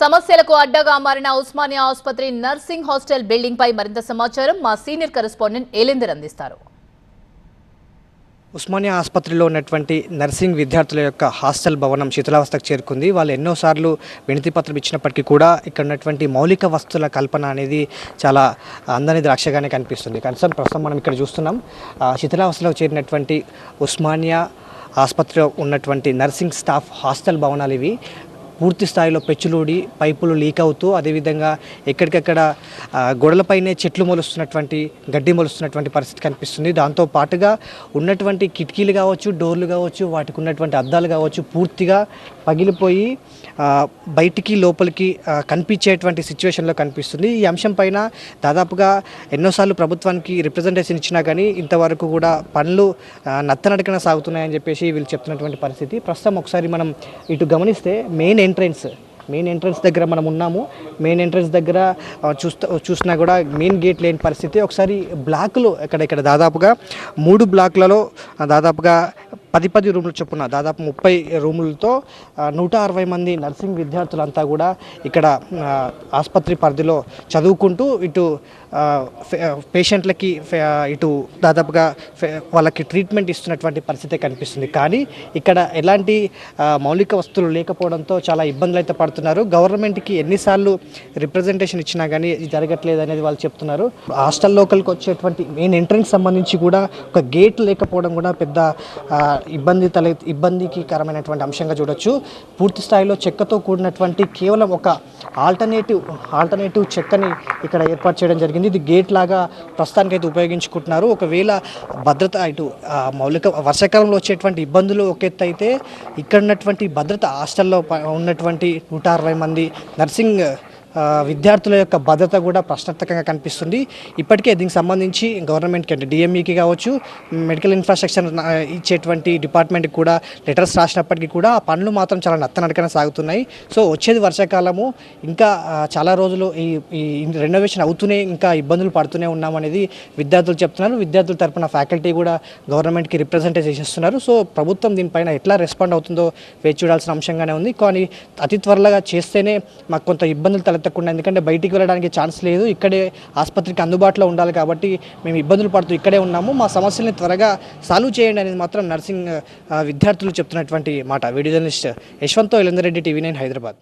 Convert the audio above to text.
సమస్యలకు అడ్డగా మారిన ఉస్మానియా ఆసుపత్రి నర్సింగ్ హాస్టల్ బిల్డింగ్ పై మరింత సమాచారం మా సీనియర్ కరెస్పాండెంట్ ఏలేందర్ అందిస్తారు. ఉస్మానియా ఆసుపత్రిలో ఉన్నటువంటి నర్సింగ్ విద్యార్థుల యొక్క హాస్టల్ భవనం శిథిలావస్థకు చేరుకుంది. వాళ్ళు ఎన్నోసార్లు వినతి పత్రం ఇచ్చినప్పటికీ కూడా ఇక్కడ ఉన్నటువంటి మౌలిక వస్తువుల కల్పన అనేది చాలా అందని ద్రాక్షగానే కనిపిస్తుంది. కనీసం ప్రస్తుతం మనం ఇక్కడ చూస్తున్నాం. శిథిలావస్థలో చేరినటువంటి ఉస్మానియా ఆసుపత్రిలో ఉన్నటువంటి నర్సింగ్ స్టాఫ్ హాస్టల్ భవనాలు ఇవి. పూర్తి స్థాయిలో పెచ్చులూడి పైపులు లీక్ అవుతూ అదేవిధంగా ఎక్కడికక్కడ గొడవలపైనే గోడలపైనే చెట్లు మొలుస్తున్నటువంటి గడ్డి మొలుస్తున్నటువంటి పరిస్థితి కనిపిస్తుంది. దాంతో పాటుగా ఉన్నటువంటి కిటికీలు కావచ్చు డోర్లు కావచ్చు వాటికి ఉన్నటువంటి అద్దాలు కావచ్చు పూర్తిగా పగిలిపోయి బయటికి లోపలికి కనిపించేటువంటి సిచ్యువేషన్లో కనిపిస్తుంది. ఈ అంశం పైన దాదాపుగా ఎన్నోసార్లు ప్రభుత్వానికి రిప్రజెంటేషన్ ఇచ్చినా కానీ ఇంతవరకు కూడా పనులు నత్తనడకన సాగుతున్నాయని చెప్పేసి వీళ్ళు చెప్తున్నటువంటి పరిస్థితి. ప్రస్తుతం ఒకసారి మనం ఇటు గమనిస్తే మెయిన్ ఎంట్రన్స్ మెయిన్ ఎంట్రన్స్ దగ్గర మనం ఉన్నాము. మెయిన్ ఎంట్రన్స్ దగ్గర చూస్తూ చూస్తా చూసినా కూడా మెయిన్ గేట్ లేని పరిస్థితి. ఒకసారి బ్లాకులు ఇక్కడ ఇక్కడ దాదాపుగా మూడు బ్లాక్లలో దాదాపుగా పది పది రూములు చొప్పున దాదాపు ముప్పై రూములతో నూట అరవై మంది నర్సింగ్ విద్యార్థులంతా కూడా ఇక్కడ ఆసుపత్రి పరిధిలో చదువుకుంటూ ఇటు ఫే- పేషెంట్లకి ఫే- ఇటు దాదాపుగా ఫే- వాళ్ళకి ట్రీట్మెంట్ ఇస్తున్నటువంటి పరిస్థితి కనిపిస్తుంది. కానీ ఇక్కడ ఎలాంటి మౌలిక వస్తువులు లేకపోవడంతో చాలా ఇబ్బందులు అయితే పడుతున్నారు. గవర్నమెంట్కి ఎన్నిసార్లు రిప్రజెంటేషన్ ఇచ్చినా కానీ ఇది జరగట్లేదు అనేది వాళ్ళు చెప్తున్నారు. హాస్టల్ లోకల్కి వచ్చేటువంటి మెయిన్ ఎంట్రన్స్ సంబంధించి కూడా ఒక గేట్ లేకపోవడం కూడా పెద్ద ఇబ్బంది తల ఇబ్బందికరమైనటువంటి అంశంగా చూడొచ్చు. పూర్తి స్థాయిలో చెక్కతో కూడినటువంటి కేవలం ఒక ఆల్టర్నేటివ్ ఆల్టర్నేటివ్ చెక్కని ఇక్కడ ఏర్పాటు చేయడం జరిగింది. ఇది గేట్ లాగా ప్రస్తుతానికి అయితే ఉపయోగించుకుంటున్నారు. ఒకవేళ భద్రత ఇటు మౌలిక వర్షాకాలంలో వచ్చేటువంటి ఇబ్బందులు ఒక ఎత్తు అయితే ఇక్కడ ఉన్నటువంటి భద్రత హాస్టల్లో ఉన్నటువంటి నూట అరవై మంది నర్సింగ్ విద్యార్థుల యొక్క భద్రత కూడా ప్రశ్నార్థకంగా కనిపిస్తుంది. ఇప్పటికే దీనికి సంబంధించి గవర్నమెంట్కి అంటే డిఎంఈకి కావచ్చు మెడికల్ ఇన్ఫ్రాస్ట్రక్చర్ ఇచ్చేటువంటి డిపార్ట్మెంట్కి కూడా లెటర్స్ రాసినప్పటికీ కూడా ఆ పనులు మాత్రం చాలా నత్తనడకన సాగుతున్నాయి. సో వచ్చేది వర్షాకాలము ఇంకా చాలా రోజులు ఈ ఈ రెనోవేషన్ అవుతూనే ఇంకా ఇబ్బందులు పడుతూనే ఉన్నామనేది విద్యార్థులు చెప్తున్నారు. విద్యార్థుల తరపున ఫ్యాకల్టీ కూడా గవర్నమెంట్కి రిప్రజెంటేషన్ చేసేస్తున్నారు. సో ప్రభుత్వం దీనిపైన ఎట్లా రెస్పాండ్ అవుతుందో వేచి చూడాల్సిన అంశంగానే ఉంది. కానీ అతి త్వరగా చేస్తేనే మాకు కొంత ఇబ్బందులు తల తలెత్తకుండా ఎందుకంటే బయటికి వెళ్ళడానికి ఛాన్స్ లేదు. ఇక్కడే ఆసుపత్రికి అందుబాటులో ఉండాలి కాబట్టి మేము ఇబ్బందులు పడుతూ ఇక్కడే ఉన్నాము. మా సమస్యల్ని త్వరగా సాల్వ్ చేయండి అనేది మాత్రం నర్సింగ్ విద్యార్థులు చెప్తున్నటువంటి మాట. వీడియో జర్నలిస్ట్ యశ్వంతో ఇలందరెడ్డి టీవీ నైన్ హైదరాబాద్.